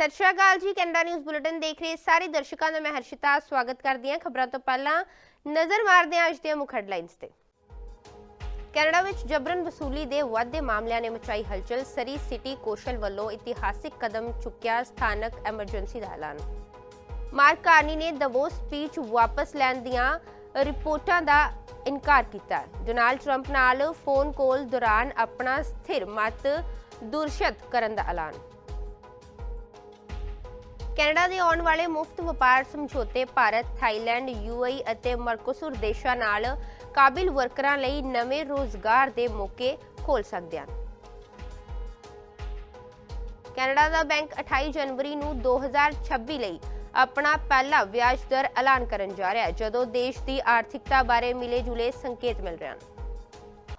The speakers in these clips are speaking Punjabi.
ਸਤਿ ਸ਼੍ਰੀ ਅਕਾਲ ਜੀ, ਕੈਨੇਡਾ ਨਿਊਜ਼ ਬੁਲੇਟਿਨ ਦੇਖ ਰਹੇ ਸਾਰੇ ਦਰਸ਼ਕਾਂ ਦਾ ਮੈਂ ਹਰਸ਼ਿਤਾ, ਸਵਾਗਤ ਕਰਦੀ ਹਾਂ ਖਬਰਾਂ ਤੋਂ ਪਹਿਲਾਂ ਨਜ਼ਰ ਮਾਰਦੇ ਹਾਂ ਅੱਜ ਦੀਆਂ ਮੁੱਖ ਹੈਡਲਾਈਨਸ ਤੇ। ਕੈਨੇਡਾ ਵਿੱਚ ਜਬਰਨ ਵਸੂਲੀ ਦੇ ਵਾਧੇ ਮਾਮਲਿਆਂ ਨੇ ਮਚਾਈ ਹਲਚਲ, ਸਰੀ ਸਿਟੀ ਕੋਸ਼ਲ ਵੱਲੋਂ ਇਤਿਹਾਸਿਕ ਕਦਮ ਚੁੱਕਿਆ ਸਥਾਨਕ ਐਮਰਜੈਂਸੀ ਦਾ ਐਲਾਨ। ਮਾਰਕ ਕਾਰਨੀ ਨੇ ਦਵੋਸ ਸਪੀਚ ਵਾਪਸ ਲੈਣ ਦੀਆਂ ਰਿਪੋਰਟਾਂ ਦਾ ਇਨਕਾਰ ਕੀਤਾ। ਡੋਨਾਲਡ ਟਰੰਪ ਨਾਲ ਫੋਨ ਕਾਲ ਦੌਰਾਨ ਆਪਣਾ ਸਥਿਰ ਮਤ ਦੁਰਸ਼ਤ ਕਰਨ ਦਾ ਐਲਾਨ। ਕੈਨੇਡਾ ਦੇ ਆਉਣ ਵਾਲੇ ਮੁਫਤ ਵਪਾਰ ਸਮਝੌਤੇ ਭਾਰਤ, ਥਾਈਲੈਂਡ, ਯੂਏਈ ਅਤੇ ਮਰਕੋਸੁਰ ਦੇਸ਼ਾਂ ਨਾਲ ਕਾਬਿਲ ਵਰਕਰਾਂ ਲਈ ਨਵੇਂ ਰੋਜ਼ਗਾਰ ਦੇ ਮੌਕੇ ਖੋਲ ਸਕਦੇ ਹਨ। ਕੈਨੇਡਾ ਦਾ ਬੈਂਕ 28 ਜਨਵਰੀ ਨੂੰ 2026 ਲਈ ਆਪਣਾ ਪਹਿਲਾ ਵਿਆਜ ਦਰ ਐਲਾਨ ਕਰਨ ਜਾ ਰਿਹਾ ਹੈ ਜਦੋਂ ਦੇਸ਼ ਦੀ ਆਰਥਿਕਤਾ ਬਾਰੇ ਮਿਲੇ ਜੁਲੇ ਸੰਕੇਤ ਮਿਲ ਰਹੇ ਹਨ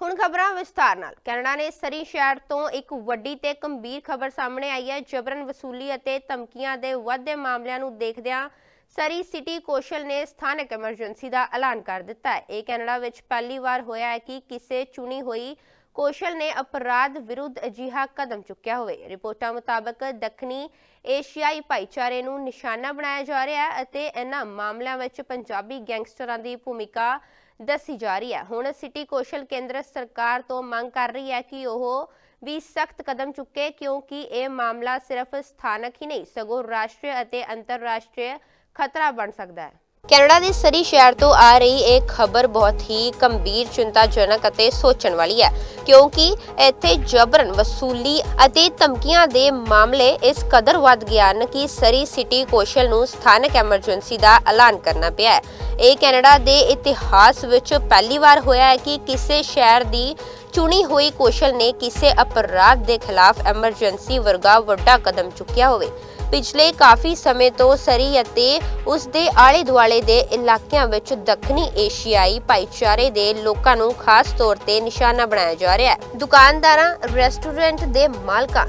ਹੁਣ ਖਬਰਾਂ ਵਿਸਤਾਰ ਨਾਲ। ਕੈਨੇਡਾ ਨੇ ਸਰੀ ਸ਼ਹਿਰ ਤੋਂ ਇੱਕ ਵੱਡੀ ਤੇ ਗੰਭੀਰ ਖਬਰ ਸਾਹਮਣੇ ਆਈ ਹੈ। ਜਬਰਨ ਵਸੂਲੀ ਅਤੇ ਧਮਕੀਆਂ ਦੇ ਵੱਧਦੇ ਮਾਮਲਿਆਂ ਨੂੰ ਦੇਖਦਿਆਂ ਸਰੀ ਸਿਟੀ ਕੋਸ਼ਲ ਨੇ ਸਥਾਨਕ ਐਮਰਜੈਂਸੀ ਦਾ ਐਲਾਨ ਕਰ ਦਿੱਤਾ ਹੈ। ਇਹ ਕੈਨੇਡਾ ਵਿੱਚ ਪਹਿਲੀ ਵਾਰ ਹੋਇਆ ਹੈ ਕਿ ਕਿਸੇ ਚੁਣੀ ਹੋਈ ਕੋਸ਼ਲ ਨੇ ਅਪਰਾਧ ਵਿਰੁੱਧ ਅਜਿਹਾ ਕਦਮ ਚੁੱਕਿਆ ਹੋਵੇ। ਰਿਪੋਰਟਾਂ ਮੁਤਾਬਕ ਦੱਖਣੀ ਏਸ਼ੀਆਈ ਭਾਈਚਾਰੇ ਨੂੰ ਨਿਸ਼ਾਨਾ ਬਣਾਇਆ ਜਾ ਰਿਹਾ ਹੈ ਅਤੇ ਇਹਨਾਂ ਮਾਮਲਿਆਂ ਵਿੱਚ ਪੰਜਾਬੀ ਗੈਂਗਸਟਰਾਂ ਦੀ ਭੂਮਿਕਾ ਦੱਸੀ ਜਾ ਰਹੀ ਹੈ। ਹੁਣ ਸਿਟੀ ਕੌਸ਼ਲ ਕੇਂਦਰ ਸਰਕਾਰ ਤੋਂ ਮੰਗ ਕਰ ਰਹੀ ਹੈ ਕਿ ਉਹ ਵੀ ਸਖਤ ਕਦਮ ਚੁੱਕੇ, ਕਿਉਂਕਿ ਇਹ ਮਾਮਲਾ ਸਿਰਫ ਸਥਾਨਕ ਹੀ ਨਹੀਂ, ਸਗੋਂ ਰਾਸ਼ਟਰੀ ਅਤੇ ਅੰਤਰਰਾਸ਼ਟਰੀ ਖਤਰਾ ਬਣ ਸਕਦਾ ਹੈ। ਕੈਨੇਡਾ ਦੇ ਸਰੀ ਸ਼ਹਿਰ ਤੋਂ ਆ ਰਹੀ ਇਹ ਖਬਰ ਬਹੁਤ ਹੀ ਗੰਭੀਰ, ਚਿੰਤਾਜਨਕ ਅਤੇ ਸੋਚਣ ਵਾਲੀ ਹੈ, ਕਿਉਂਕਿ ਇੱਥੇ ਜਬਰਨ, ਵਸੂਲੀ ਅਤੇ ਧਮਕੀਆਂ ਦੇ ਮਾਮਲੇ ਇਸ ਕਦਰ ਵੱਧ ਗਏ ਹਨ ਕਿ ਸਰੀ ਸਿਟੀ ਕੋਸ਼ਲ ਨੂੰ ਸਥਾਨਕ ਐਮਰਜੈਂਸੀ ਦਾ ਐਲਾਨ ਕਰਨਾ ਪਿਆ ਹੈ। ਇਹ ਕੈਨੇਡਾ ਦੇ ਇਤਿਹਾਸ ਵਿੱਚ ਪਹਿਲੀ ਵਾਰ ਹੋਇਆ ਹੈ ਕਿ ਕਿਸੇ ਸ਼ਹਿਰ ਦੀ ਚੁਣੀ ਹੋਈ ਕੋਸ਼ਲ ਨੇ ਕਿਸੇ ਅਪਰਾਧ ਦੇ ਖਿਲਾਫ ਐਮਰਜੈਂਸੀ ਵਰਗਾ ਵੱਡਾ ਕਦਮ ਚੁੱਕਿਆ ਹੋਵੇ। ਪਿਛਲੇ ਕਾਫੀ ਸਮੇਂ ਤੋਂ ਸਰੀ ਅਤੇ ਉਸ ਦੇ ਆਲੇ ਦੁਆਲੇ ਦੇ ਇਲਾਕਿਆਂ ਵਿੱਚ ਦੱਖਣੀ ਏਸ਼ੀਆਈ ਭਾਈਚਾਰੇ ਦੇ ਲੋਕਾਂ ਨੂੰ ਖਾਸ ਤੌਰ ਤੇ ਨਿਸ਼ਾਨਾ ਬਣਾਇਆ ਜਾ ਰਿਹਾ ਹੈ। ਦੁਕਾਨਦਾਰਾਂ, ਰੈਸਟੋਰੈਂਟ ਦੇ ਮਾਲਕਾਂ,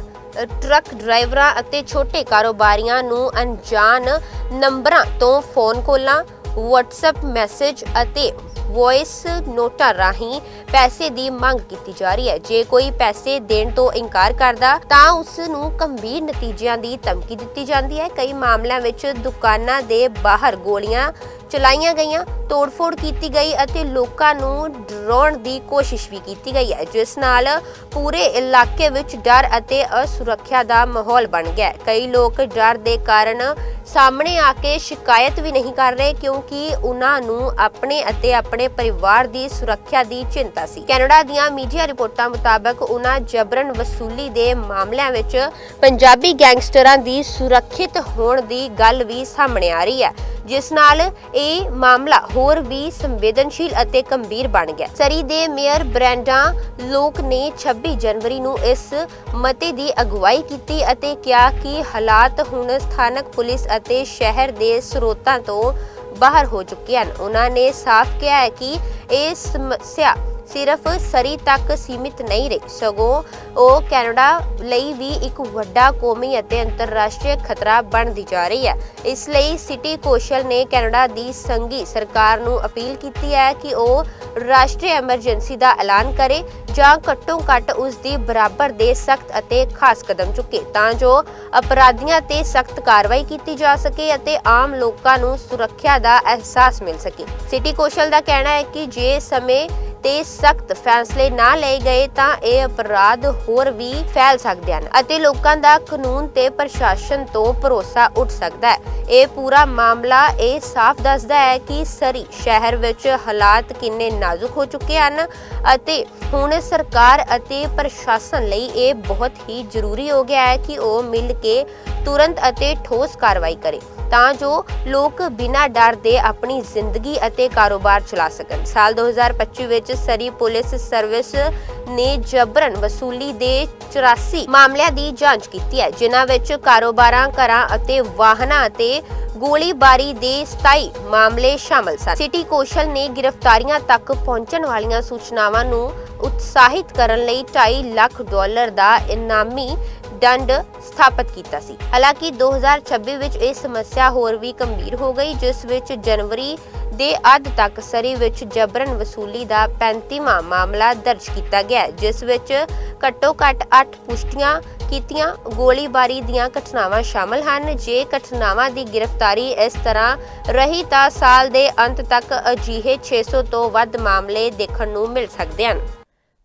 ਟਰੱਕ ਡਰਾਈਵਰਾਂ ਅਤੇ ਛੋਟੇ ਕਾਰੋਬਾਰੀਆਂ ਨੂੰ ਅਣਜਾਣ ਨੰਬਰਾਂ ਤੋਂ ਫੋਨ ਕਾਲਾਂ, WhatsApp ਮੈਸੇਜ ਅਤੇ ਵੌਇਸ ਨੋਟਾਂ ਰਾਹੀਂ ਪੈਸੇ ਦੀ ਮੰਗ ਕੀਤੀ ਜਾ ਰਹੀ ਹੈ। ਜੇ ਕੋਈ ਪੈਸੇ ਦੇਣ ਤੋਂ ਇਨਕਾਰ ਕਰਦਾ, ਤਾਂ ਉਸ ਨੂੰ ਗੰਭੀਰ ਨਤੀਜਿਆਂ ਦੀ ਧਮਕੀ ਦਿੱਤੀ ਜਾਂਦੀ ਹੈ। ਕਈ ਮਾਮਲਿਆਂ ਵਿੱਚ ਦੁਕਾਨਾਂ ਦੇ ਬਾਹਰ ਗੋਲੀਆਂ ਚਲਾਈਆਂ ਗਈਆਂ, ਤੋੜਫੋੜ ਕੀਤੀ ਗਈ ਅਤੇ ਲੋਕਾਂ ਨੂੰ ਡਰਾਉਣ ਦੀ ਕੋਸ਼ਿਸ਼ ਵੀ ਕੀਤੀ ਗਈ ਹੈ, ਜਿਸ ਨਾਲ ਪੂਰੇ ਇਲਾਕੇ ਵਿੱਚ ਡਰ ਅਤੇ ਅਸੁਰੱਖਿਆ ਦਾ ਮਾਹੌਲ ਬਣ ਗਿਆ ਹੈ। ਕਈ ਲੋਕ ਡਰ ਦੇ ਕਾਰਨ ਸਾਹਮਣੇ ਆ ਕੇ ਸ਼ਿਕਾਇਤ ਵੀ ਨਹੀਂ ਕਰ ਰਹੇ, ਕਿਉਂਕਿ ਉਹਨਾਂ ਨੂੰ ਆਪਣੇ ਅਤੇ ਆਪਣੇ ਪਰਿਵਾਰ ਦੀ ਸੁਰੱਖਿਆ ਦੀ ਚਿੰਤਾ ਸੀ। ਕੈਨੇਡਾ ਦੀਆਂ ਮੀਡੀਆ ਰਿਪੋਰਟਾਂ ਮੁਤਾਬਕ ਉਹਨਾਂ ਜਬਰਨ ਵਸੂਲੀ ਦੇ ਮਾਮਲਿਆਂ ਵਿੱਚ ਪੰਜਾਬੀ ਗੈਂਗਸਟਰਾਂ ਦੀ ਸੁਰੱਖਿਅਤ ਹੋਣ ਦੀ ਗੱਲ ਵੀ ਸਾਹਮਣੇ ਆ ਰਹੀ ਹੈ, ਜਿਸ ਨਾਲ ਇਹ ਮਾਮਲਾ ਹੋਰ ਵੀ ਸੰਵੇਦਨਸ਼ੀਲ ਅਤੇ ਗੰਭੀਰ ਬਣ ਗਿਆ। ਸਰੀ ਦੇ ਮੇਅਰ ਬ੍ਰੈਂਡਾ ਲੋਕ ਨੇ 26 ਜਨਵਰੀ ਨੂੰ ਇਸ ਮਤੇ ਦੀ ਅਗਵਾਈ ਕੀਤੀ ਅਤੇ ਕਿਹਾ ਕਿ ਹਾਲਾਤ ਹੁਣ ਸਥਾਨਕ ਪੁਲਿਸ ਅਤੇ ਸ਼ਹਿਰ ਦੇ ਸਰੋਤਾਂ ਤੋਂ ਬਾਹਰ ਹੋ ਚੁੱਕੇ ਹਨ। ਉਹਨਾਂ ਨੇ ਸਾਫ਼ ਕਿਹਾ ਹੈ ਕਿ ਇਹ ਸਮੱਸਿਆ ਸਿਰਫ ਸਰੀ ਤੱਕ ਸੀਮਿਤ ਨਹੀਂ ਰਹੀ। ਸਗੋਂ ਉਹ ਕੈਨੇਡਾ ਲਈ ਵੀ ਇੱਕ ਵੱਡਾ ਕੌਮੀ ਅਤੇ ਅੰਤਰਰਾਸ਼ਟਰੀ ਖਤਰਾ ਬਣਦੀ ਜਾ ਰਹੀ ਹੈ। ਇਸ ਲਈ ਸਿਟੀ ਕੋਸ਼ਲ ਨੇ ਕੈਨੇਡਾ ਦੀ ਸੰਘੀ ਸਰਕਾਰ ਨੂੰ ਅਪੀਲ ਕੀਤੀ ਹੈ ਕਿ ਉਹ ਰਾਸ਼ਟਰੀ ਐਮਰਜੈਂਸੀ ਦਾ ਐਲਾਨ ਕਰੇ ਜਾਂ ਘੱਟੋ ਘੱਟ ਉਸ ਦੀ ਬਰਾਬਰ ਦੇ ਸਖਤ ਅਤੇ ਖਾਸ ਕਦਮ ਚੁੱਕੇ ਤਾਂ ਜੋ ਅਪਰਾਧੀਆਂ ਤੇ ਸਖਤ ਕਾਰਵਾਈ ਕੀਤੀ ਜਾ ਸਕੇ ਅਤੇ ਆਮ ਲੋਕਾਂ ਨੂੰ ਸੁਰੱਖਿਆ ਦਾ ਅਹਿਸਾਸ ਮਿਲ ਸਕੇ। ਸਿਟੀ ਕੋਸ਼ਲ ਦਾ ਕਹਿਣਾ ਹੈ ਕਿ ਜੇ ਸਮੇਂ ਤੇ ਸਖਤ ਫੈਸਲੇ ਨਾ ਲਏ ਗਏ ਤਾਂ ਇਹ ਅਪਰਾਧ ਹੋਰ ਵੀ ਫੈਲ ਸਕਦੇ ਹਨ ਅਤੇ ਲੋਕਾਂ ਦਾ ਕਾਨੂੰਨ ਤੇ ਪ੍ਰਸ਼ਾਸਨ ਤੋਂ ਭਰੋਸਾ ਉੱਠ ਸਕਦਾ ਹੈ। ਇਹ ਪੂਰਾ ਮਾਮਲਾ ਇਹ ਸਾਫ਼ ਦੱਸਦਾ ਹੈ ਕਿ ਸਰੀ ਸ਼ਹਿਰ ਵਿੱਚ ਹਾਲਾਤ ਕਿੰਨੇ ਨਾਜ਼ੁਕ ਹੋ ਚੁੱਕੇ ਹਨ ਅਤੇ ਹੁਣ ਸਰਕਾਰ ਅਤੇ ਪ੍ਰਸ਼ਾਸਨ ਲਈ ਇਹ ਬਹੁਤ ਹੀ ਜ਼ਰੂਰੀ ਹੋ ਗਿਆ ਹੈ ਕਿ ਉਹ ਮਿਲ ਕੇ ਤੁਰੰਤ ਅਤੇ ਠੋਸ ਕਾਰਵਾਈ ਕਰੇ। ਤਾਂ ਜੋ ਲੋਕ ਬਿਨਾਂ ਡਰ ਦੇ ਆਪਣੀ ਜ਼ਿੰਦਗੀ ਅਤੇ ਕਾਰੋਬਾਰ ਚਲਾ ਸਕਣ। ਸਾਲ 2025 ਵਿੱਚ ਸਰੀ ਪੁਲਿਸ ਸਰਵਿਸ ਨੇ ਜਬਰਨ ਵਸੂਲੀ ਦੇ 84 ਮਾਮਲਿਆਂ ਦੀ ਜਾਂਚ ਕੀਤੀ ਹੈ, ਜਿਨ੍ਹਾਂ ਵਿੱਚ ਕਾਰੋਬਾਰਾਂ, ਘਰਾਂ ਅਤੇ ਵਾਹਨਾਂ ਅਤੇ ਗੋਲੀਬਾਰੀ ਦੇ 27 ਮਾਮਲੇ ਸ਼ਾਮਲ ਸਨ। ਸਿਟੀ ਕੋਸ਼ਲ ਨੇ ਗ੍ਰਿਫਤਾਰੀਆਂ ਤੱਕ ਪਹੁੰਚਣ ਵਾਲੀਆਂ ਸੂਚਨਾਵਾਂ ਨੂੰ ਉਤਸ਼ਾਹਿਤ ਕਰਨ ਲਈ 2.5 ਲੱਖ ਡਾਲਰ ਦਾ ਇਨਾਮੀ ਦੰਡ ਸਥਾਪਿਤ ਕੀਤਾ ਸੀ। ਹਾਲਾਂਕਿ 2026 ਵਿੱਚ ਇਹ ਸਮੱਸਿਆ ਹੋਰ ਵੀ ਗੰਭੀਰ ਹੋ ਗਈ, ਜਿਸ ਵਿੱਚ ਜਨਵਰੀ ਦੇ ਅੱਧ ਤੱਕ ਸਰੀ ਵਿੱਚ ਜਬਰਨ ਵਸੂਲੀ ਦਾ 35ਵਾਂ ਮਾਮਲਾ ਦਰਜ ਕੀਤਾ ਗਿਆ, ਜਿਸ ਵਿੱਚ ਘੱਟੋ-ਘੱਟ 8 ਪੁਸ਼ਟੀਆਂ ਕੀਤੀਆਂ, ਗੋਲੀਬਾਰੀ ਦੀਆਂ ਘਟਨਾਵਾਂ ਸ਼ਾਮਲ ਹਨ। ਜੇ ਘਟਨਾਵਾਂ ਦੀ ਗ੍ਰਿਫਤਾਰੀ ਇਸ ਤਰ੍ਹਾਂ ਰਹੀ ਤਾਂ ਸਾਲ ਦੇ ਅੰਤ ਤੱਕ ਅਜਿਹੇ 600 ਤੋਂ ਵੱਧ ਮਾਮਲੇ ਦੇਖਣ ਨੂੰ ਮਿਲ ਸਕਦੇ ਹਨ।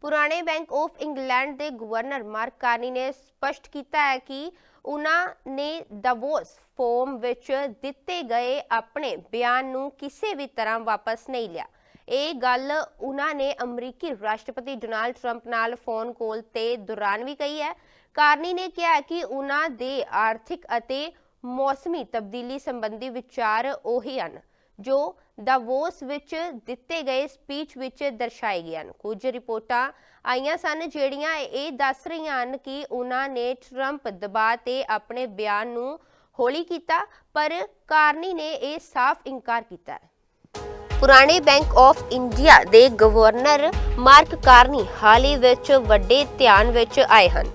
ਪੁਰਾਣੇ ਬੈਂਕ ਆਫ ਇੰਗਲੈਂਡ ਦੇ ਗਵਰਨਰ ਮਾਰਕ ਕਾਰਨੀ ਨੇ ਸਪਸ਼ਟ ਕੀਤਾ ਹੈ ਕਿ ਉਹਨਾਂ ਨੇ ਦਵੋਸ ਫੋਰਮ ਵਿੱਚ ਦਿੱਤੇ ਗਏ ਆਪਣੇ ਬਿਆਨ ਨੂੰ ਕਿਸੇ ਵੀ ਤਰ੍ਹਾਂ ਵਾਪਸ ਨਹੀਂ ਲਿਆ। ਇਹ ਗੱਲ ਉਹਨਾਂ ਨੇ ਅਮਰੀਕੀ ਰਾਸ਼ਟਰਪਤੀ ਡੋਨਾਲਡ ਟਰੰਪ ਨਾਲ ਫੋਨ ਕਾਲ ਤੇ ਦੌਰਾਨ ਵੀ ਕਹੀ ਹੈ। ਕਾਰਨੀ ਨੇ ਕਿਹਾ ਕਿ ਉਹਨਾਂ ਦੇ ਆਰਥਿਕ ਅਤੇ ਮੌਸਮੀ ਤਬਦੀਲੀ ਸੰਬੰਧੀ ਵਿਚਾਰ ਉਹੀ ਹਨ। ਜੋ davos ਵਿੱਚ ਦਿੱਤੇ ਗਏ ਸਪੀਚ ਵਿੱਚ ਦਰਸਾਏ ਗਏ ਹਨ। ਕੁਝ ਰਿਪੋਰਟਾਂ ਆਈਆਂ ਸਨ ਜਿਹੜੀਆਂ ਇਹ ਦੱਸ ਰਹੀਆਂ ਹਨ ਕਿ ਉਹਨਾਂ ਨੇ ਟਰੰਪ ਦਬਾਅ ਤੇ ਆਪਣੇ ਬਿਆਨ ਨੂੰ ਹੌਲੀ ਕੀਤਾ, ਪਰ ਕਾਰਨੀ ਨੇ ਇਹ ਸਾਫ਼ ਇਨਕਾਰ ਕੀਤਾ ਹੈ। ਪੁਰਾਣੇ ਬੈਂਕ ਆਫ ਇੰਡੀਆ ਦੇ ਗਵਰਨਰ ਮਾਰਕ ਕਾਰਨੀ ਹਾਲ ਹੀ ਵਿੱਚ ਵੱਡੇ ਧਿਆਨ ਵਿੱਚ ਆਏ ਹਨ।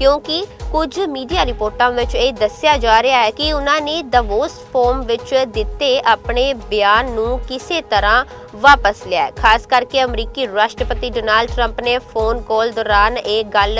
ਕਿਉਂਕਿ ਕੁਝ ਮੀਡੀਆ ਰਿਪੋਰਟਾਂ ਵਿੱਚ ਇਹ ਦੱਸਿਆ ਜਾ ਰਿਹਾ ਹੈ ਕਿ ਉਹਨਾਂ ਨੇ ਦਵੋਸ ਫੋਰਮ ਵਿੱਚ ਦਿੱਤੇ ਆਪਣੇ ਬਿਆਨ ਨੂੰ ਕਿਸੇ ਤਰ੍ਹਾਂ ਵਾਪਸ ਲਿਆ ਖਾਸ ਕਰਕੇ ਅਮਰੀਕੀ ਰਾਸ਼ਟਰਪਤੀ ਡੋਨਾਲਡ ਟਰੰਪ ਨੇ ਫੋਨ ਕਾਲ ਦੌਰਾਨ ਇਹ ਗੱਲ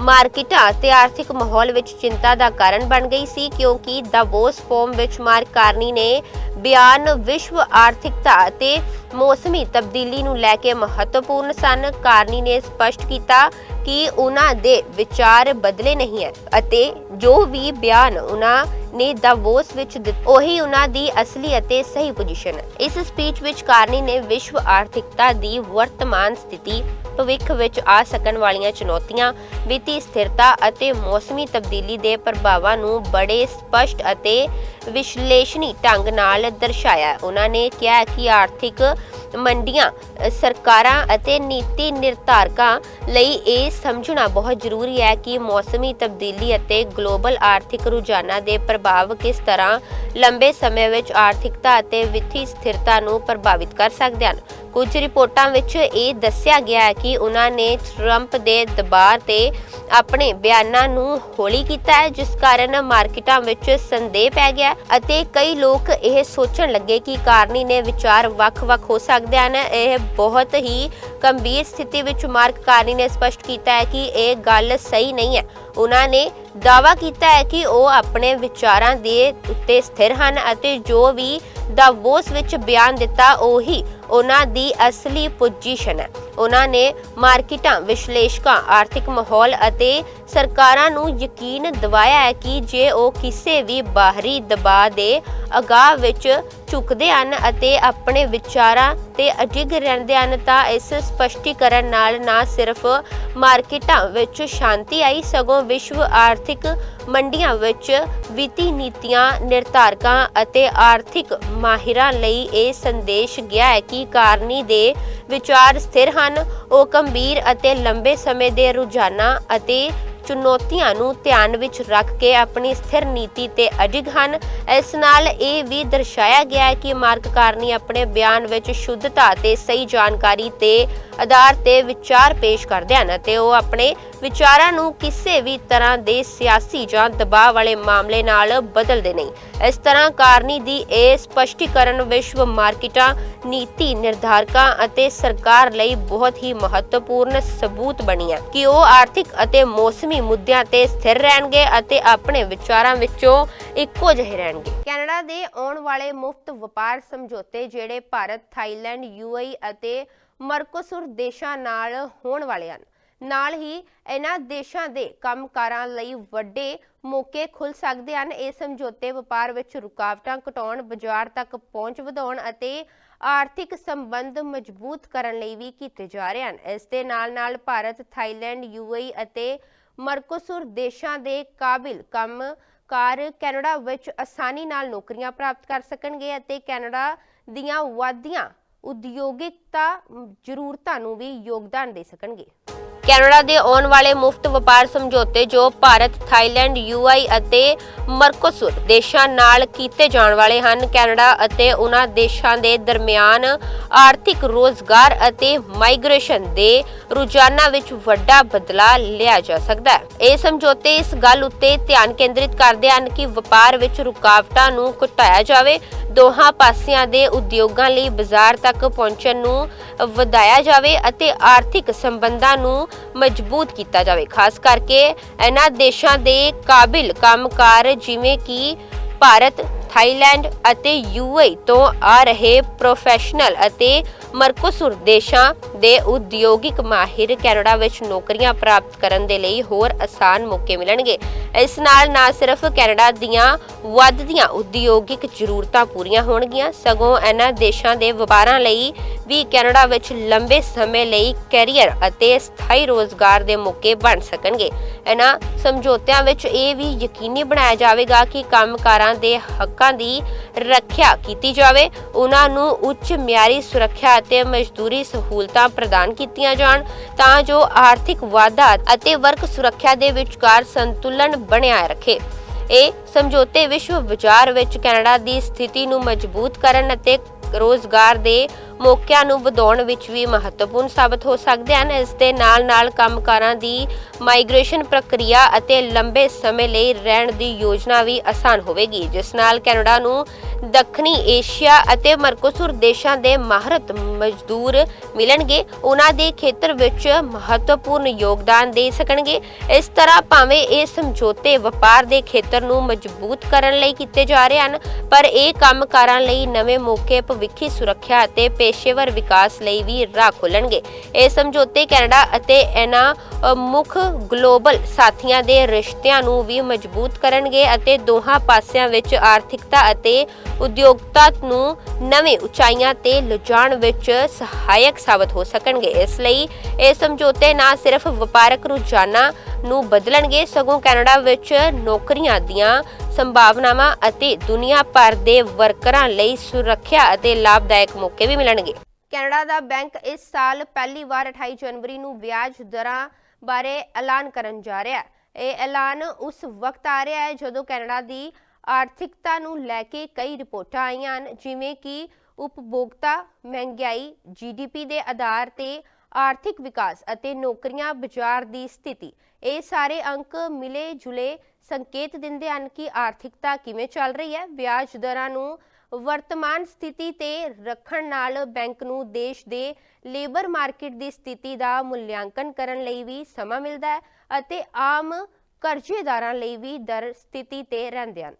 ਮਾਰਕੀਟਾਂ ਤੇ ਆਰਥਿਕ ਮਾਹੌਲ ਵਿੱਚ ਚਿੰਤਾ ਦਾ ਕਾਰਨ ਬਣ ਗਈ ਸੀ ਕਿਉਂਕਿ ਦਵੋਸ ਫੋਰਮ ਵਿੱਚ ਮਾਰਕ ਕਾਰਨੀ ਨੇ ਬਿਆਨ ਵਿਸ਼ਵ ਆਰਥਿਕਤਾ ਤੇ ਮੌਸਮੀ ਤਬਦੀਲੀ ਨੂੰ ਲੈ ਕੇ ਮਹੱਤਵਪੂਰਨ ਸਨ। ਕਾਰਨੀ ਨੇ ਸਪਸ਼ਟ ਕੀਤਾ ਕਿ ਉਹਨਾਂ ਦੇ ਵਿਚਾਰ ਬਦਲੇ ਨਹੀਂ ਹੈ ਅਤੇ ਜੋ ਵੀ ਬਿਆਨ ਉਹਨਾਂ ਨੇ davos ਵਿੱਚ ਦਿੱਤਾ, ਉਹੀ ਉਹਨਾਂ ਦੀ ਅਸਲੀ ਅਤੇ ਸਹੀ ਪੋਜੀਸ਼ਨ ਹੈ। ਇਸ ਸਪੀਚ ਵਿੱਚ ਕਾਰਨੀ ਨੇ ਵਿਸ਼ਵ ਆਰਥਿਕਤਾ ਦੀ ਵਰਤਮਾਨ ਸਥਿਤੀ, ਭਵਿੱਖ ਵਿੱਚ ਆ ਸਕਣ ਵਾਲੀਆਂ ਚੁਣੌਤੀਆਂ, ਵਿੱਤੀ ਸਥਿਰਤਾ ਅਤੇ ਮੌਸਮੀ ਤਬਦੀਲੀ ਦੇ ਪ੍ਰਭਾਵਾਂ ਨੂੰ ਬੜੇ ਸਪਸ਼ਟ ਅਤੇ ਵਿਸ਼ਲੇਸ਼ਣੀ ਢੰਗ ਨਾਲ ਦਰਸਾਇਆ। ਉਹਨਾਂ ਨੇ ਕਿਹਾ ਕਿ ਆਰਥਿਕ ਮੰਡੀਆਂ, ਸਰਕਾਰਾਂ ਅਤੇ ਨੀਤੀ ਨਿਰਧਾਰਕਾਂ ਲਈ ਇਹ ਸਮਝਣਾ ਬਹੁਤ ਜ਼ਰੂਰੀ ਹੈ ਕਿ ਮੌਸਮੀ ਤਬਦੀਲੀ ਅਤੇ ਗਲੋਬਲ ਆਰਥਿਕ ਰੁਝਾਨਾਂ ਦੇ ਪ੍ਰਭਾਵ ਕਿਸ ਤਰ੍ਹਾਂ ਲੰਬੇ ਸਮੇਂ ਵਿੱਚ ਆਰਥਿਕਤਾ ਅਤੇ ਵਿੱਤੀ ਸਥਿਰਤਾ ਨੂੰ ਪ੍ਰਭਾਵਿਤ ਕਰ ਸਕਦੇ ਹਨ। ਕੁਝ ਰਿਪੋਰਟਾਂ ਵਿੱਚ ਇਹ ਦੱਸਿਆ ਗਿਆ ਹੈ ਕਿ ਉਹਨਾਂ ਨੇ ਟਰੰਪ ਦੇ ਦਬਾਅ ਤੇ ਆਪਣੇ ਬਿਆਨਾਂ ਨੂੰ ਹੌਲੀ ਕੀਤਾ ਹੈ, ਜਿਸ ਕਾਰਨ ਮਾਰਕੀਟਾਂ ਵਿੱਚ ਸੰਦੇਹ ਪੈ ਗਿਆ ਅਤੇ ਕਈ ਲੋਕ ਇਹ ਸੋਚਣ ਲੱਗੇ ਕਿ ਕਾਰਨੀ ਨੇ ਵਿਚਾਰ ਵੱਖ-ਵੱਖ ਹੋ ਸਕਦੇ ਹਨ। ਇਹ ਬਹੁਤ ਹੀ ਗੰਭੀਰ ਸਥਿਤੀ ਵਿੱਚ ਮਾਰਕ ਕਾਰਨੀ ਨੇ ਸਪਸ਼ਟ ਕੀਤਾ ਹੈ ਕਿ ਇਹ ਗੱਲ ਸਹੀ ਨਹੀਂ ਹੈ। ਉਹਨਾਂ ਨੇ ਦਾਅਵਾ ਕੀਤਾ ਹੈ ਕਿ ਉਹ ਆਪਣੇ ਵਿਚਾਰਾਂ ਦੇ ਉੱਤੇ ਸਥਿਰ ਹਨ ਅਤੇ ਜੋ ਵੀ ਦਾ ਬੋਸ ਵਿੱਚ ਬਿਆਨ ਦਿੱਤਾ, ਉਹੀ ਉਹਨਾਂ ਦੀ ਅਸਲੀ ਪੋਜੀਸ਼ਨ ਹੈ। ਉਹਨਾਂ ਨੇ ਮਾਰਕੀਟਾਂ, ਵਿਸ਼ਲੇਸ਼ਕਾਂ, ਆਰਥਿਕ ਮਾਹੌਲ ਅਤੇ ਸਰਕਾਰਾਂ ਨੂੰ ਯਕੀਨ ਦਿਵਾਇਆ ਹੈ ਕਿ ਜੇ ਉਹ ਕਿਸੇ ਵੀ ਬਾਹਰੀ ਦਬਾਅ ਦੇ ਅਗਾਹ ਵਿੱਚ ਝੁਕਦੇ ਹਨ ਅਤੇ ਆਪਣੇ ਵਿਚਾਰਾਂ ਤੇ ਅਡਿੱਗ ਰਹਿੰਦੇ ਹਨ ਤਾਂ ਇਸ ਸਪਸ਼ਟੀਕਰਨ ਨਾਲ ਨਾ ਸਿਰਫ ਮਾਰਕੀਟਾਂ ਵਿੱਚ ਸ਼ਾਂਤੀ ਆਈ, ਸਗੋਂ ਵਿਸ਼ਵ ਆਰਥਿਕ ਮੰਡੀਆਂ ਵਿੱਚ ਵਿੱਤੀ ਨੀਤੀਆਂ, ਨਿਰਧਾਰਕਾਂ ਅਤੇ ਆਰਥਿਕ ਮਾਹਿਰਾਂ ਲਈ ਇਹ ਸੰਦੇਸ਼ ਗਿਆ ਹੈ ਕਿ ਕਿ ਕਾਰਨੀ ਦੇ ਵਿਚਾਰ ਸਥਿਰ ਹਨ। ਉਹ ਗੰਭੀਰ ਅਤੇ ਲੰਬੇ ਸਮੇਂ ਦੇ ਰੁਝਾਨਾਂ ਅਤੇ ਚੁਣੌਤੀਆਂ ਨੂੰ ਧਿਆਨ ਵਿੱਚ ਰੱਖ ਕੇ ਆਪਣੀ ਸਥਿਰ ਨੀਤੀ ਤੇ ਅਡਿਗ ਹਨ। ਇਸ ਨਾਲ ਇਹ ਵੀ ਦਰਸਾਇਆ ਗਿਆ ਹੈ ਕਿ ਮਾਰਕ ਕਾਰਨੀ ਆਪਣੇ ਬਿਆਨ ਵਿੱਚ ਸ਼ੁੱਧਤਾ ਤੇ ਸਹੀ ਜਾਣਕਾਰੀ ਤੇ ਆਧਾਰ ਤੇ ਵਿਚਾਰ ਪੇਸ਼ ਕਰਦੇ ਹਨ ਅਤੇ ਉਹ ਆਪਣੇ ਵਿਚਾਰਾਂ ਨੂੰ ਕਿਸੇ ਵੀ ਤਰ੍ਹਾਂ ਦੇ ਸਿਆਸੀ ਜਾਂ ਦਬਾਅ ਵਾਲੇ ਮਾਮਲੇ ਨਾਲ ਬਦਲਦੇ ਨਹੀਂ। ਇਸ ਤਰ੍ਹਾਂ ਕਾਰਨੀ ਦੀ ਇਹ ਸਪਸ਼ਟੀਕਰਨ ਵਿਸ਼ਵ ਮਾਰਕੀਟਾਂ, ਨੀਤੀ ਨਿਰਧਾਰਕਾਂ ਅਤੇ ਸਰਕਾਰ ਲਈ ਬਹੁਤ ਹੀ ਮਹੱਤਵਪੂਰਨ ਸਬੂਤ ਬਣੀ ਹੈ ਕਿ ਉਹ ਆਰਥਿਕ ਅਤੇ ਮੌਸਮੀ ਮੁੱਦਿਆਂ ਤੇ ਸਥਿਰ ਰਹਿਣਗੇ ਅਤੇ ਆਪਣੇ ਵਿਚਾਰਾਂ ਵਿੱਚੋਂ ਇੱਕੋ ਜਿਹੇ ਰਹਿਣਗੇ। ਕੈਨੇਡਾ ਦੇ ਆਉਣ ਵਾਲੇ ਮੁਫਤ ਵਪਾਰ ਸਮਝੌਤੇ, ਜਿਹੜੇ ਭਾਰਤ, ਥਾਈਲੈਂਡ ਯੂਏਈ ਅਤੇ ਮਰਕੋਸੁਰ ਦੇਸ਼ਾਂ ਨਾਲ ਹੋਣ ਵਾਲੇ ਹਨ। ਨਾਲ ਹੀ ਇਹਨਾਂ ਦੇਸ਼ਾਂ ਦੇ ਕੰਮਕਾਰਾਂ ਲਈ ਵੱਡੇ ਮੌਕੇ ਖੁੱਲ ਸਕਦੇ ਹਨ। ਇਹ ਸਮਝੌਤੇ ਵਪਾਰ ਵਿੱਚ ਰੁਕਾਵਟਾਂ ਘਟਾਉਣ, ਬਾਜ਼ਾਰ ਤੱਕ ਪਹੁੰਚ ਵਧਾਉਣ ਅਤੇ ਆਰਥਿਕ ਸੰਬੰਧ ਮਜ਼ਬੂਤ ਕਰਨ ਲਈ ਵੀ ਕੀਤੇ ਜਾ ਰਹੇ ਹਨ। ਇਸ ਦੇ ਨਾਲ ਨਾਲ ਭਾਰਤ, ਥਾਈਲੈਂਡ ਯੂਏਈ ਅਤੇ ਮਰਕੋਸੁਰ ਦੇਸ਼ਾਂ ਦੇ ਕਾਬਿਲ ਕੰਮ ਕਾਰ ਕੈਨੇਡਾ ਵਿੱਚ ਆਸਾਨੀ ਨਾਲ ਨੌਕਰੀਆਂ ਪ੍ਰਾਪਤ ਕਰ ਸਕਣਗੇ ਅਤੇ ਕੈਨੇਡਾ ਦੀਆਂ ਵਾਧੀਆਂ ਉਦਯੋਗਿਕਤਾ ਜ਼ਰੂਰਤਾਂ ਨੂੰ ਵੀ ਯੋਗਦਾਨ ਦੇ ਸਕਣਗੇ। ਕੈਨੇਡਾ ਦੇ ਆਉਣ ਵਾਲੇ ਮੁਫਤ ਵਪਾਰ ਸਮਝੌਤੇ ਜੋ ਭਾਰਤ, ਥਾਈਲੈਂਡ, ਯੂਆਈ ਅਤੇ ਮਰਕੋਸੁਰ ਦੇਸ਼ਾਂ ਨਾਲ ਕੀਤੇ ਜਾਣ ਵਾਲੇ ਹਨ। ਕੈਨੇਡਾ ਅਤੇ ਉਹਨਾਂ ਦੇਸ਼ਾਂ ਦੇ ਦਰਮਿਆਨ ਆਰਥਿਕ ਰੋਜ਼ਗਾਰ ਅਤੇ ਮਾਈਗ੍ਰੇਸ਼ਨ ਦੇ ਰੁਝਾਨਾਂ ਵਿੱਚ ਵੱਡਾ ਬਦਲਾਅ ਲਿਆ ਜਾ ਸਕਦਾ ਹੈ। ਇਹ ਸਮਝੌਤੇ ਇਸ ਗੱਲ ਉੱਤੇ ਧਿਆਨ ਕੇਂਦਰਿਤ ਕਰਦੇ ਹਨ ਕਿ ਵਪਾਰ ਵਿੱਚ ਰੁਕਾਵਟਾਂ ਨੂੰ ਘਟਾਇਆ ਜਾਵੇ। ਦੋਹਾਂ ਪਾਸਿਆਂ ਦੇ ਉਦਯੋਗਾਂ ਲਈ ਬਾਜ਼ਾਰ ਤੱਕ ਪਹੁੰਚਣ ਨੂੰ ਵਧਾਇਆ ਜਾਵੇ ਅਤੇ ਆਰਥਿਕ ਸੰਬੰਧਾਂ ਨੂੰ ਮਜ਼ਬੂਤ ਕੀਤਾ ਜਾਵੇ। ਖਾਸ ਕਰਕੇ ਇਹਨਾਂ ਦੇਸ਼ਾਂ ਦੇ ਕਾਬਿਲ ਕੰਮਕਾਰ ਜਿਵੇਂ ਕਿ ਭਾਰਤ, ਥਾਈਲੈਂਡ ਅਤੇ ਯੂਏਈ ਤੋਂ ਆ ਰਹੇ ਪ੍ਰੋਫੈਸ਼ਨਲ ਅਤੇ ਮਰਕੋਸੁਰ ਦੇਸ਼ਾਂ ਦੇ ਉਦਯੋਗਿਕ ਮਾਹਿਰ ਕੈਨੇਡਾ ਵਿੱਚ ਨੌਕਰੀਆਂ ਪ੍ਰਾਪਤ ਕਰਨ ਦੇ ਲਈ ਹੋਰ ਆਸਾਨ ਮੌਕੇ ਮਿਲਣਗੇ। ਇਸ ਨਾਲ ਨਾ ਸਿਰਫ ਕੈਨੇਡਾ ਦੀਆਂ ਵੱਧਦੀਆਂ ਉਦਯੋਗਿਕ ਜ਼ਰੂਰਤਾਂ ਪੂਰੀਆਂ ਹੋਣਗੀਆਂ, ਸਗੋਂ ਇਹਨਾਂ ਦੇਸ਼ਾਂ ਦੇ ਵਪਾਰਾਂ ਲਈ ਵੀ ਕੈਨੇਡਾ ਵਿੱਚ ਲੰਬੇ ਸਮੇਂ ਲਈ ਕੈਰੀਅਰ ਅਤੇ ਸਥਾਈ ਰੋਜ਼ਗਾਰ ਦੇ ਮੌਕੇ ਬਣ ਸਕਣਗੇ। ਇਹਨਾਂ ਸਮਝੌਤਿਆਂ ਵਿੱਚ ਇਹ ਵੀ ਯਕੀਨੀ ਬਣਾਇਆ ਜਾਵੇਗਾ ਕਿ ਕੰਮਕਾਰਾਂ ਦੇ ਹੱਕਾਂ ਦੀ ਰੱਖਿਆ ਕੀਤੀ ਜਾਵੇ। ਉਹਨਾਂ ਨੂੰ ਉੱਚ ਮਿਆਰੀ ਸੁਰੱਖਿਆ ਅਤੇ ਮਜ਼ਦੂਰੀ ਸਹੂਲਤਾਂ ਪ੍ਰਦਾਨ ਕੀਤੀਆਂ ਜਾਣ ਤਾਂ ਜੋ ਆਰਥਿਕ ਵਾਧਾ ਅਤੇ ਵਰਕ ਸੁਰੱਖਿਆ ਦੇ ਵਿਚਕਾਰ ਸੰਤੁਲਨ ਬਣਿਆ ਰੱਖੇ। ਇਹ ਸਮਝੌਤੇ ਵਿਸ਼ਵ ਬਾਜ਼ਾਰ ਵਿੱਚ ਕੈਨੇਡਾ ਦੀ ਸਥਿਤੀ ਨੂੰ ਮਜ਼ਬੂਤ ਕਰਨ ਅਤੇ ਰੋਜ਼ਗਾਰ ਦੇ ਮੌਕਿਆਂ ਨੂੰ ਵਧਾਉਣ ਵਿੱਚ ਵੀ ਮਹੱਤਵਪੂਰਨ ਸਾਬਤ ਹੋ ਸਕਦੇ ਹਨ। ਇਸ ਦੇ ਨਾਲ-ਨਾਲ ਕੰਮਕਾਰਾਂ ਦੀ ਮਾਈਗ੍ਰੇਸ਼ਨ ਪ੍ਰਕਿਰਿਆ ਅਤੇ ਲੰਬੇ ਸਮੇਂ ਲਈ ਰਹਿਣ ਦੀ ਯੋਜਨਾ ਵੀ ਆਸਾਨ ਹੋਵੇਗੀ। ਜਿਸ ਨਾਲ ਕੈਨੇਡਾ ਨੂੰ ਦੱਖਣੀ ਏਸ਼ੀਆ ਅਤੇ ਮਰਕੋਸੁਰ ਦੇਸ਼ਾਂ ਦੇ ਮਾਹਰਤ ਮਜ਼ਦੂਰ ਮਿਲਣਗੇ। ਉਹਨਾਂ ਦੇ ਖੇਤਰ ਵਿੱਚ ਮਹੱਤਵਪੂਰਨ ਯੋਗਦਾਨ ਦੇ ਸਕਣਗੇ। ਇਸ ਤਰ੍ਹਾਂ ਭਾਵੇਂ ਇਹ ਸਮਝੌਤੇ ਵਪਾਰ ਦੇ ਖੇਤਰ ਨੂੰ ਮਜ਼ਬੂਤ ਕਰਨ ਲਈ ਕੀਤੇ ਜਾ ਰਹੇ ਹਨ, ਪਰ ਇਹ ਕੰਮਕਾਰਾਂ ਲਈ ਨਵੇਂ ਮੌਕੇ, ਭਵਿੱਖੀ ਸੁਰੱਖਿਆ ਅਤੇ ਪੇਸ਼ੇਵਰ ਵਿਕਾਸ ਲਈ ਵੀ ਰਾਹ ਖੋਲਣਗੇ। ਇਹ ਸਮਝੌਤੇ ਕੈਨੇਡਾ ਅਤੇ ਇਹਨਾਂ ਮੁੱਖ ਗਲੋਬਲ ਸਾਥੀਆਂ ਦੇ ਰਿਸ਼ਤਿਆਂ ਨੂੰ ਵੀ ਮਜ਼ਬੂਤ ਕਰਨਗੇ ਅਤੇ ਦੋਹਾਂ ਪਾਸਿਆਂ ਵਿੱਚ ਆਰਥਿਕਤਾ ਅਤੇ ਉਦਯੋਗਤਾ ਨੂੰ ਨਵੇਂ ਉਚਾਈਆਂ ਤੇ ਲਿਜਾਣ ਵਿੱਚ ਸਹਾਇਕ ਸਾਬਤ ਹੋ ਸਕਣਗੇ। ਇਸ ਲਈ ਇਹ ਸਮਝੌਤੇ ਨਾ ਸਿਰਫ ਵਪਾਰਕ ਰੁਝਾਨਾਂ ਨੂੰ ਬਦਲਣਗੇ, ਸਗੋਂ ਕੈਨੇਡਾ ਵਿੱਚ ਨੌਕਰੀਆਂ ਦੀਆਂ ਸੰਭਾਵਨਾਵਾਂ ਅਤੇ ਦੁਨੀਆ ਭਰ ਦੇ ਵਰਕਰਾਂ ਲਈ ਸੁਰੱਖਿਆ ਅਤੇ ਲਾਭਦਾਇਕ ਮੌਕੇ ਵੀ ਮਿਲਣਗੇ। ਕੈਨੇਡਾ ਦਾ ਬੈਂਕ ਇਸ ਸਾਲ ਪਹਿਲੀ ਵਾਰ 28 ਜਨਵਰੀ ਨੂੰ ਵਿਆਜ ਦਰਾਂ ਬਾਰੇ ਐਲਾਨ ਕਰਨ ਜਾ ਰਿਹਾ ਹੈ। ਇਹ ਐਲਾਨ ਉਸ ਵਕਤ ਆ ਰਿਹਾ ਹੈ ਜਦੋਂ ਕੈਨੇਡਾ ਦੀ ਆਰਥਿਕਤਾ ਨੂੰ ਲੈ ਕੇ ਕਈ ਰਿਪੋਰਟਾਂ ਆਈਆਂ ਹਨ, ਜਿਵੇਂ ਕਿ ਉਪਭੋਗਤਾ ਮਹਿੰਗਾਈ, ਜੀਡੀਪੀ ਦੇ ਆਧਾਰ ਤੇ ਆਰਥਿਕ ਵਿਕਾਸ ਅਤੇ ਨੌਕਰੀਆਂ ਬਾਜ਼ਾਰ ਦੀ ਸਥਿਤੀ। ਇਹ ਸਾਰੇ ਅੰਕ ਮਿਲੇ ਜੁਲੇ ਸੰਕੇਤ ਦਿੰਦੇ ਹਨ ਕਿ ਆਰਥਿਕਤਾ ਕਿਵੇਂ ਚੱਲ ਰਹੀ ਹੈ। ਵਿਆਜ ਦਰਾਂ ਨੂੰ ਵਰਤਮਾਨ ਸਥਿਤੀ ਤੇ ਰੱਖਣ ਨਾਲ ਬੈਂਕ ਨੂੰ ਦੇਸ਼ ਦੇ ਲੇਬਰ ਮਾਰਕੀਟ ਦੀ ਸਥਿਤੀ ਦਾ ਮੁੱਲਿਆਂਕਨ ਕਰਨ ਲਈ ਵੀ ਸਮਾਂ ਮਿਲਦਾ ਹੈ ਅਤੇ ਆਮ ਕਰਜ਼ੇਦਾਰਾਂ ਲਈ ਵੀ ਦਰ ਸਥਿਤੀ ਤੇ ਰਹਿੰਦੇ ਹਨ।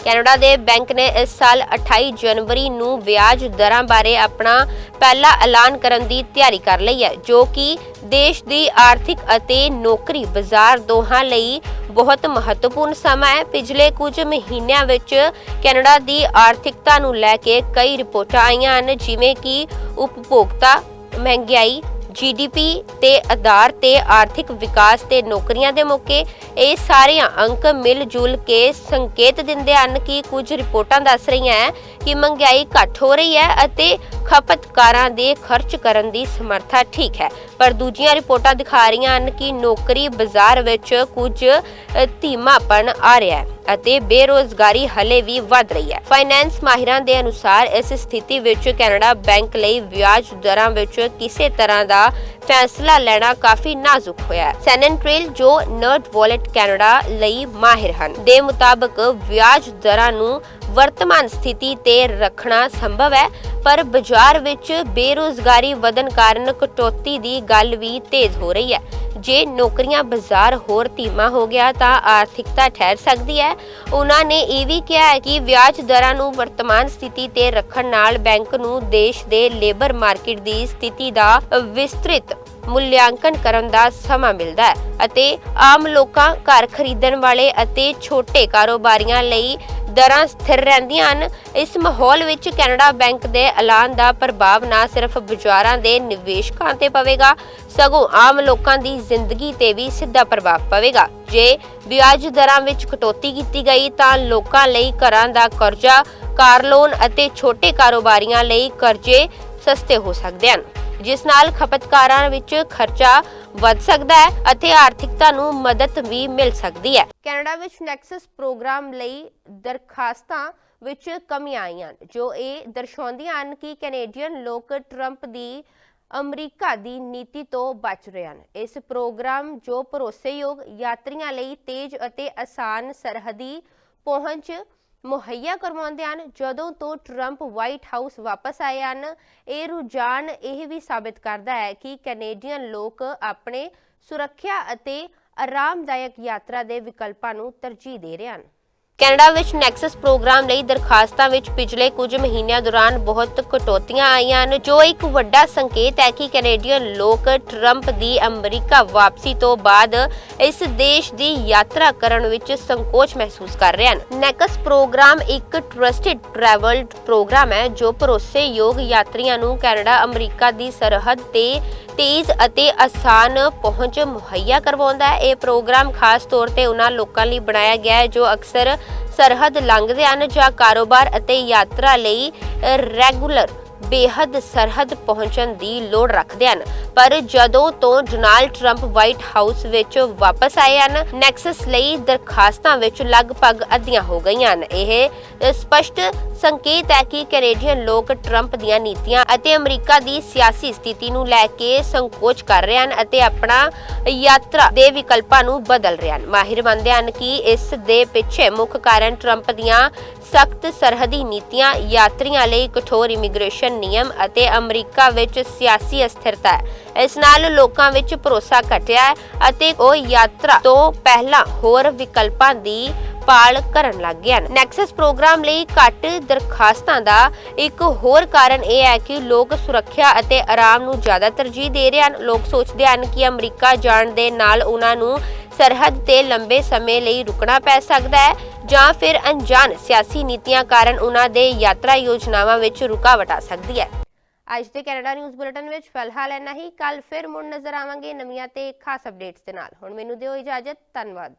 ਕੈਨੇਡਾ ਦੇ ਬੈਂਕ ਨੇ ਇਸ ਸਾਲ 28 ਜਨਵਰੀ ਨੂੰ ਵਿਆਜ ਦਰਾਂ ਬਾਰੇ ਆਪਣਾ ਪਹਿਲਾ ਐਲਾਨ ਕਰਨ ਦੀ ਤਿਆਰੀ ਕਰ ਲਈ ਹੈ, ਜੋ ਕਿ ਦੇਸ਼ ਦੀ ਆਰਥਿਕ ਅਤੇ ਨੌਕਰੀ ਬਾਜ਼ਾਰ ਦੋਹਾਂ ਲਈ ਬਹੁਤ ਮਹੱਤਵਪੂਰਨ ਸਮਾਂ ਹੈ। ਪਿਛਲੇ ਕੁਝ ਮਹੀਨਿਆਂ ਵਿੱਚ ਕੈਨੇਡਾ ਦੀ ਆਰਥਿਕਤਾ ਨੂੰ ਲੈ ਕੇ ਕਈ ਰਿਪੋਰਟਾਂ ਆਈਆਂ ਹਨ, ਜਿਵੇਂ ਕਿ ਉਪਭੋਗਤਾ ਮਹਿੰਗਾਈ ਜੀਡੀਪੀ ਤੇ ਆਧਾਰ ਤੇ ਆਰਥਿਕ ਵਿਕਾਸ ਤੇ ਨੌਕਰੀਆਂ ਦੇ ਮੌਕੇ ਇਹ ਸਾਰੀਆਂ ਅੰਕ ਮਿਲ ਜੁਲ ਕੇ ਸੰਕੇਤ ਦਿੰਦੇ ਹਨ ਕਿ ਕੁਝ ਰਿਪੋਰਟਾਂ ਦੱਸ ਰਹੀਆਂ ਹੈ ਕਿ ਮਹਿੰਗਾਈ ਘੱਟ ਹੋ ਰਹੀ ਹੈ ਅਤੇ ਖਪਤਕਾਰਾਂ ਦੇ ਖਰਚ ਕਰਨ ਦੀ ਸਮਰੱਥਾ ਠੀਕ ਹੈ। ਪਰ ਦੂਜੀਆਂ ਰਿਪੋਰਟਾਂ ਦਿਖਾ ਰਹੀਆਂ ਹਨ ਕਿ ਨੌਕਰੀ ਬਾਜ਼ਾਰ ਵਿੱਚ ਕੁਝ ਅ, ਧੀਮਾਪਣ ਆ ਰਿਹਾ ਹੈ। ਅਤੇ ਬੇਰੋਜ਼ਗਾਰੀ ਹਲੇ ਵੀ ਵੱਧ ਰਹੀ ਹੈ। ਫਾਈਨੈਂਸ ਮਾਹਿਰਾਂ ਦੇ ਅਨੁਸਾਰ ਇਸ ਸਥਿਤੀ ਵਿੱਚ ਕੈਨੇਡਾ ਬੈਂਕ ਲਈ ਵਿਆਜ ਦਰਾਂ ਵਿੱਚ ਕਿਸੇ ਤਰ੍ਹਾਂ ਦਾ ਫੈਸਲਾ ਲੈਣਾ ਕਾਫੀ ਨਾਜ਼ੁਕ ਹੋਇਆ ਹੈ। ਸੈਨਨਟ੍ਰੇਲ ਜੋ ਨਰਡ ਵਾਲਟ ਕੈਨੇਡਾ ਲਈ ਮਾਹਿਰ ਹਨ, ਦੇ ਮੁਤਾਬਕ ਵਿਆਜ ਦਰਾਂ ਨੂੰ ਵਰਤਮਾਨ ਸਥਿਤੀ ਤੇ ਰੱਖਣਾ ਸੰਭਵ ਹੈ, ਪਰ ਬਾਜ਼ਾਰ ਵਿੱਚ ਬੇਰੋਜ਼ਗਾਰੀ ਵਧਣ ਕਾਰਨ ਕਟੌਤੀ ਦੀ ਗੱਲ ਵੀ ਤੇਜ਼ ਹੋ ਰਹੀ ਹੈ। ਜੇ ਨੌਕਰੀਆਂ ਬਾਜ਼ਾਰ ਹੋਰ ਧੀਮਾ ਹੋ ਗਿਆ ਤਾਂ ਆਰਥਿਕਤਾ ਠਹਿਰ ਸਕਦੀ ਹੈ। ਉਹਨਾਂ ਨੇ ਇਹ ਵੀ ਕਿਹਾ ਹੈ ਕਿ ਵਿਆਜ ਦਰਾਂ ਨੂੰ ਵਰਤਮਾਨ ਸਥਿਤੀ ਤੇ ਰੱਖਣ ਨਾਲ ਬੈਂਕ ਨੂੰ ਦੇਸ਼ ਦੇ ਲੇਬਰ ਮਾਰਕੀਟ ਦੀ ਸਥਿਤੀ ਦਾ ਵਿਸਤ੍ਰਿਤ ਮੁੱਲਿਆਂਕਨ ਕਰਨ ਦਾ ਸਮਾਂ ਮਿਲਦਾ ਹੈ ਅਤੇ ਆਮ ਲੋਕਾਂ ਘਰ ਖਰੀਦਣ ਵਾਲੇ ਅਤੇ ਛੋਟੇ ਕਾਰੋਬਾਰੀਆਂ ਲਈ ਦਰਾਂ ਸਥਿਰ ਰਹਿੰਦੀਆਂ ਹਨ। ਇਸ ਮਾਹੌਲ ਵਿੱਚ ਕੈਨੇਡਾ ਬੈਂਕ ਦੇ ਐਲਾਨ ਦਾ ਪ੍ਰਭਾਵ ਨਾ ਸਿਰਫ ਬਾਜ਼ਾਰਾਂ ਦੇ ਨਿਵੇਸ਼ਕਾਂ ਤੇ ਪਵੇਗਾ, ਸਗੋਂ ਆਮ ਲੋਕਾਂ ਦੀ ਜ਼ਿੰਦਗੀ ਤੇ ਵੀ ਸਿੱਧਾ ਪ੍ਰਭਾਵ ਪਵੇਗਾ। ਜੇ ਵਿਆਜ ਦਰਾਂ ਵਿੱਚ ਕਟੌਤੀ ਕੀਤੀ ਗਈ ਤਾਂ ਲੋਕਾਂ ਲਈ ਘਰਾਂ ਦਾ ਕਰਜ਼ਾ, ਕਾਰ ਲੋਨ ਅਤੇ ਛੋਟੇ ਕਾਰੋਬਾਰੀਆਂ ਲਈ ਕਰਜ਼ੇ ਸਸਤੇ ਹੋ ਸਕਦੇ ਹਨ। ਜਿਸ ਨਾਲ ਖਪਤਕਾਰਾਂ ਵਿੱਚ ਖਰਚਾ ਵੱਧ ਸਕਦਾ ਹੈ ਅਤੇ ਆਰਥਿਕਤਾ ਨੂੰ ਮਦਦ ਵੀ ਮਿਲ ਸਕਦੀ ਹੈ। ਕੈਨੇਡਾ ਵਿੱਚ ਨੈਕਸਸ ਪ੍ਰੋਗਰਾਮ ਲਈ ਦਰਖਾਸਤਾਂ ਵਿੱਚ ਕਮੀ ਆਈਆਂ ਹਨ, ਜੋ ਇਹ ਦਰਸਾਉਂਦੀਆਂ ਹਨ ਕਿ ਕੈਨੇਡੀਅਨ ਲੋਕ ਟਰੰਪ ਦੀ ਅਮਰੀਕਾ ਦੀ ਨੀਤੀ ਤੋਂ ਬਚ ਰਹੇ ਹਨ। ਇਸ ਪ੍ਰੋਗਰਾਮ ਜੋ ਭਰੋਸੇਯੋਗ ਯਾਤਰੀਆਂ ਲਈ ਤੇਜ਼ ਅਤੇ ਆਸਾਨ ਸਰਹੱਦੀ ਪਹੁੰਚ ਮੁਹੱਈਆ ਕਰਵਾਉਂਦੇ ਹਨ। ਜਦੋਂ ਤੋਂ ਟਰੰਪ ਵਾਈਟ ਹਾਊਸ ਵਾਪਸ ਆਏ ਹਨ, ਇਹ ਰੁਝਾਨ ਇਹ ਵੀ ਸਾਬਿਤ ਕਰਦਾ ਹੈ ਕਿ ਕੈਨੇਡੀਅਨ ਲੋਕ ਆਪਣੇ ਸੁਰੱਖਿਆ ਅਤੇ ਆਰਾਮਦਾਇਕ ਯਾਤਰਾ ਦੇ ਵਿਕਲਪਾਂ ਨੂੰ ਤਰਜੀਹ ਦੇ ਰਹੇ ਹਨ। ਕੈਨੇਡਾ ਵਿੱਚ ਨੈਕਸਸ ਪ੍ਰੋਗਰਾਮ ਲਈ ਦਰਖਾਸਤਾਂ ਵਿੱਚ ਪਿਛਲੇ ਕੁਝ ਮਹੀਨਿਆਂ ਦੌਰਾਨ ਬਹੁਤ ਕਟੌਤੀਆਂ ਆਈਆਂ ਹਨ। ਜੋ ਇੱਕ ਵੱਡਾ ਸੰਕੇਤ ਹੈ ਕਿ ਕੈਨੇਡੀਅਨ ਲੋਕ ਟਰੰਪ ਦੀ ਅਮਰੀਕਾ ਵਾਪਸੀ ਤੋਂ ਬਾਅਦ ਇਸ ਦੇਸ਼ ਦੀ ਯਾਤਰਾ ਕਰਨ ਵਿੱਚ ਸੰਕੋਚ ਮਹਿਸੂਸ ਕਰ ਰਹੇ ਹਨ। ਨੈਕਸ ਪ੍ਰੋਗਰਾਮ ਇੱਕ ਟਰਸਟਡ ਟਰੈਵਲ ਪ੍ਰੋਗਰਾਮ ਹੈ, ਜੋ ਭਰੋਸੇਯੋਗ ਯਾਤਰੀਆਂ ਨੂੰ ਕੈਨੇਡਾ, ਅਮਰੀਕਾ ਦੀ ਸਰਹੱਦ ਤੇ ਤੇਜ਼ ਅਤੇ ਆਸਾਨ ਪਹੁੰਚ ਮੁਹੱਈਆ ਕਰਵਾਉਂਦਾ ਹੈ। ਇਹ ਪ੍ਰੋਗਰਾਮ ਖਾਸ ਤੌਰ ਤੇ ਉਹਨਾਂ ਲੋਕਾਂ ਲਈ ਬਣਾਇਆ ਗਿਆ ਹੈ, ਜੋ ਅਕਸਰ ਸਰਹੱਦ ਲੰਘਦੇ ਹਨ ਜਾਂ ਕਾਰੋਬਾਰ ਅਤੇ ਯਾਤਰਾ ਲਈ ਰੈਗੂਲਰ। ਬੇਹੱਦ ਸਰਹੱਦ ਪਹੁੰਚਣ ਦੀ ਲੋੜ ਰੱਖਦੇ ਹਨ। ਪਰ ਜਦੋਂ ਤੋਂ ਡੋਨਾਲਡ ਟਰੰਪ ਵਾਈਟ ਹਾਊਸ ਵਿੱਚ ਵਾਪਸ ਆਏ ਹਨ, ਨੈਕਸਸ ਲਈ ਦਰਖਾਸਤਾਂ ਵਿੱਚ ਲਗਭਗ ਅੱਧੀਆਂ ਹੋ ਗਈਆਂ ਹਨ। ਇਹ ਸਪਸ਼ਟ ਸੰਕੇਤ ਹੈ ਕਿ ਕੈਨੇਡੀਅਨ ਲੋਕ ਟਰੰਪ ਦੀਆਂ ਨੀਤੀਆਂ ਅਤੇ ਅਮਰੀਕਾ ਦੀ ਸਿਆਸੀ ਸਥਿਤੀ ਨੂੰ ਲੈ ਕੇ ਸੰਕੋਚ ਕਰ ਰਹੇ ਹਨ ਅਤੇ ਆਪਣਾ ਯਾਤਰਾ ਦੇ ਵਿਕਲਪਾਂ ਨੂੰ ਬਦਲ ਰਹੇ ਹਨ। ਮਾਹਿਰ ਮੰਨਦੇ ਹਨ ਕਿ ਇਸ ਦੇ ਪਿੱਛੇ ਮੁੱਖ ਕਾਰਨ ਟਰੰਪ ਦੀਆਂ ਸਖਤ ਸਰਹੱਦੀ ਨੀਤੀਆਂ, ਯਾਤਰੀਆਂ ਲਈ ਕਠੋਰ ਇਮੀਗ੍ਰੇਸ਼ਨ ਨਿਯਮ ਅਤੇ ਅਮਰੀਕਾ ਵਿੱਚ ਸਿਆਸੀ ਅਸਥਿਰਤਾ ਹੈ। ਇਸ ਨਾਲ ਲੋਕਾਂ ਵਿੱਚ ਭਰੋਸਾ ਘਟਿਆ ਹੈ ਅਤੇ ਉਹ ਯਾਤਰਾ ਤੋਂ ਪਹਿਲਾਂ ਹੋਰ ਵਿਕਲਪਾਂ ਦੀ ਪਾਲ ਕਰਨ ਲੱਗ ਗਏ ਨੈਕਸਸ ਪ੍ਰੋਗਰਾਮ ਲਈ ਘੱਟ ਦਰਖਾਸਤਾਂ ਦਾ ਇੱਕ ਹੋਰ ਕਾਰਨ ਇਹ ਹੈ ਕਿ ਲੋਕ ਸੁਰੱਖਿਆ ਅਤੇ ਆਰਾਮ ਨੂੰ ਜ਼ਿਆਦਾ ਤਰਜੀਹ ਦੇ ਰਹੇ ਹਨ। ਲੋਕ ਸੋਚਦੇ ਹਨ ਕਿ ਅਮਰੀਕਾ ਜਾਣ ਦੇ ਨਾਲ ਉਹਨਾਂ ਨੂੰ ਸਰਹੱਦ ਤੇ ਲੰਬੇ ਸਮੇਂ ਲਈ ਰੁਕਣਾ ਪੈ ਸਕਦਾ ਹੈ ਜਾਂ ਫਿਰ ਅਣਜਾਣ ਸਿਆਸੀ ਨੀਤੀਆਂ ਕਾਰਨ ਉਹਨਾਂ ਦੇ ਯਾਤਰਾ ਯੋਜਨਾਵਾਂ ਵਿੱਚ ਰੁਕਾਵਟ ਆ ਸਕਦੀ ਹੈ। ਅੱਜ ਦੇ ਕੈਨੇਡਾ ਨਿਊਜ਼ ਬੁਲੇਟਿਨ ਵਿੱਚ ਫਿਲਹਾਲ ਇੰਨਾ ਹੀ। ਕੱਲ ਫਿਰ ਮੁੜ ਨਜ਼ਰ ਆਵਾਂਗੇ ਨਵੀਆਂ ਤੇ ਖਾਸ ਅਪਡੇਟਸ ਦੇ ਨਾਲ। ਹੁਣ ਮੈਨੂੰ ਦਿਓ ਇਜਾਜ਼ਤ। ਧੰਨਵਾਦ।